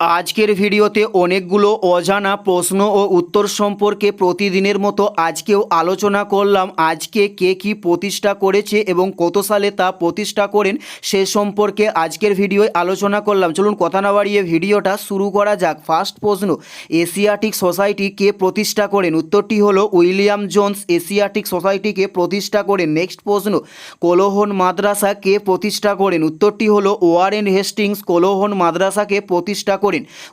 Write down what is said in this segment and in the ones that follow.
আজকের ভিডিওতে অনেকগুলো অজানা প্রশ্ন ও উত্তর সম্পর্কে প্রতিদিনের মতো আজকেও আলোচনা করলাম। আজকে কে কি প্রতিষ্ঠা করেছে এবং কত সালে তা প্রতিষ্ঠা করেন সে সম্পর্কে আজকের ভিডিওয় আলোচনা করলাম। চলুন কথা না বাড়িয়ে ভিডিওটা শুরু করা যাক। ফার্স্ট প্রশ্ন, এশিয়াটিক সোসাইটি কে প্রতিষ্ঠা করেন? উত্তরটি হলো উইলিয়াম জোন্স, এশিয়াটিক সোসাইটিকে প্রতিষ্ঠা করেন। নেক্সট প্রশ্ন, কোলোহন মাদ্রাসা কে প্রতিষ্ঠা করেন? উত্তরটি হলো ওয়ারেন হেস্টিংস, কোলোহন মাদ্রাসাকে প্রতিষ্ঠা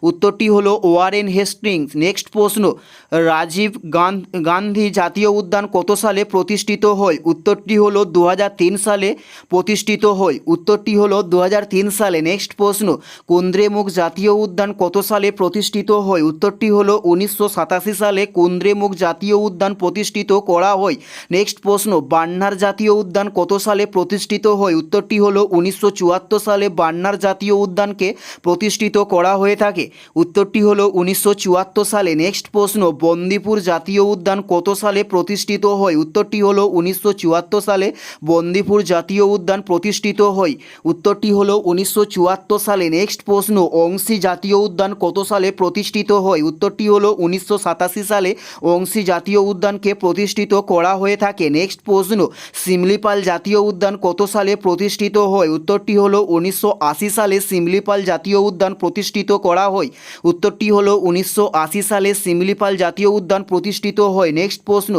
উত্তরটি হলো ওয়ারেন হেস্টিংস নেক্সট প্রশ্ন, রাজীব গান- গান্ধী জাতীয় উদ্যান কত সালে প্রতিষ্ঠিত হয়? উত্তরটি হলো দু হাজার তিন সালে প্রতিষ্ঠিত হয়। উত্তরটি হলো দু হাজার তিন সালে। নেক্সট প্রশ্ন, কুন্দ্রেমুখ জাতীয় উদ্যান কত সালে প্রতিষ্ঠিত হয়? উত্তরটি হলো উনিশশো সাতাশি সালে কুন্দ্রেমুখ জাতীয় উদ্যান প্রতিষ্ঠিত করা হয়। নেক্সট প্রশ্ন, বান্নার জাতীয় উদ্যান কত সালে প্রতিষ্ঠিত হয়? উত্তরটি হলো উনিশশো চুয়াত্তর সালে বান্নার জাতীয় উদ্যানকে প্রতিষ্ঠিত করা হয়ে থাকে। উত্তরটি হলো উনিশশো চুয়াত্তর সালে নেক্সট প্রশ্ন, বন্দিপুর জাতীয় উদ্যান কত সালে প্রতিষ্ঠিত হয়? উত্তরটি হলো উনিশশো চুয়াত্তর সালে বন্দিপুর জাতীয় উদ্যান প্রতিষ্ঠিত হয়। উত্তরটি হলো উনিশশো চুয়াত্তর সালে নেক্সট প্রশ্ন, অংশী জাতীয় উদ্যান কত সালে প্রতিষ্ঠিত হয়? উত্তরটি হলো উনিশশো সাতাশি সালে অংশী জাতীয় উদ্যানকে প্রতিষ্ঠিত করা হয়ে থাকে। নেক্সট প্রশ্ন, সিমলিপাল জাতীয় উদ্যান কত সালে প্রতিষ্ঠিত হয়? উত্তরটি হলো উনিশশো আশি সালে সিমলিপাল জাতীয় উদ্যান প্রতিষ্ঠিত করা হয়। উত্তরটি হলো উনিশশো আশি সালে সিমলিপাল জাতীয় উদ্যান প্রতিষ্ঠিত হয়। নেক্সট প্রশ্ন,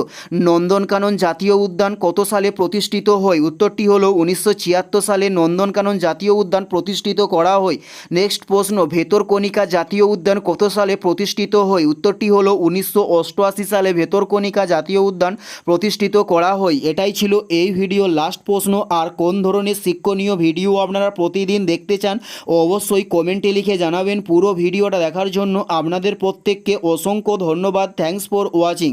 নন্দনকানন জাতীয় উদ্যান কত সালে প্রতিষ্ঠিত হয়? উত্তরটি হলো উনিশশো ছিয়াত্তর সালে নন্দনকানন জাতীয় উদ্যান প্রতিষ্ঠিত করা হয়। নেক্সট প্রশ্ন ভেতরকণিকা জাতীয় উদ্যান কত সালে প্রতিষ্ঠিত হয়? উত্তরটি হলো উনিশশো অষ্টআশি সালে ভেতরকণিকা জাতীয় উদ্যান প্রতিষ্ঠিত করা হয়। এটাই ছিল এই ভিডিও। লাস্ট প্রশ্ন, আর কোন ধরনের শিক্ষণীয় ভিডিও আপনারা প্রতিদিন দেখতে চান, অবশ্যই কমেন্টে লিখে জানাবেন। পুরো ভিডিওটা দেখার জন্য আপনাদের প্রত্যেককে অসংখ্য ধন্যবাদ। Thanks for watching